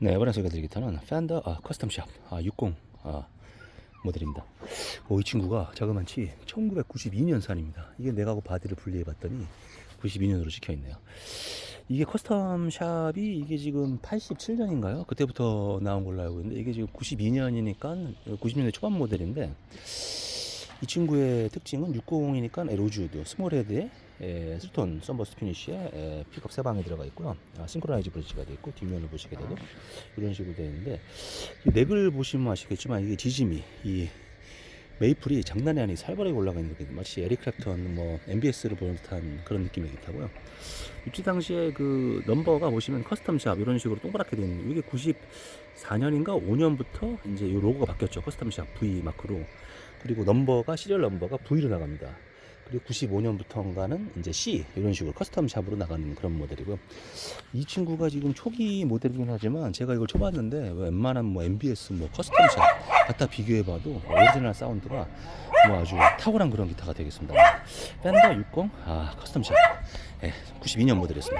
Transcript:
네, 이번에 소개해드릴 기타는 팬더 아, 커스텀샵 아, 60 아, 모델입니다. 오, 이 친구가 자그만치 1992년산입니다. 이게 내가고 바디를 분리해봤더니 92년으로 찍혀있네요. 이게 커스텀샵이 이게 지금 87년인가요? 그때부터 나온 걸로 알고 있는데 이게 지금 92년이니까 90년대 초반 모델인데 이 친구의 특징은 60이니까 로즈우드 스몰헤드에 에, 스톤 썬버스 피니쉬에 에, 픽업 세 방이 들어가 있고요. 아, 싱크로나이즈 브릿지가 되어 있고 뒷면을 보시게 돼도 이런 식으로 되어 있는데 이 넥을 보시면 아시겠지만 이게 지짐이 이 메이플이 장난이 아니 살벌하게 올라가 있는 게 마치 에릭 클랩턴 뭐 MBS를 보는 듯한 그런 느낌이 있다고요. 입지 당시에 그 넘버가 보시면 커스텀 샵 이런 식으로 동그랗게 있는 이게 94년인가 5년부터 이제 이 로고가 바뀌었죠. 커스텀 샵 V 마크로 그리고 넘버가 시리얼 넘버가 V로 나갑니다. 그리고 95년부터인가는 이제 C 이런 식으로 커스텀 샵으로 나가는 그런 모델이고요. 이 친구가 지금 초기 모델이긴 하지만 제가 이걸 쳐봤는데 웬만한 뭐 MBS 뭐 커스텀 샵 갖다 비교해봐도 오리지널 사운드가 뭐 아주 탁월한 그런 기타가 되겠습니다. 밴더 60 아, 커스텀 샵 예, 92년 모델이었습니다.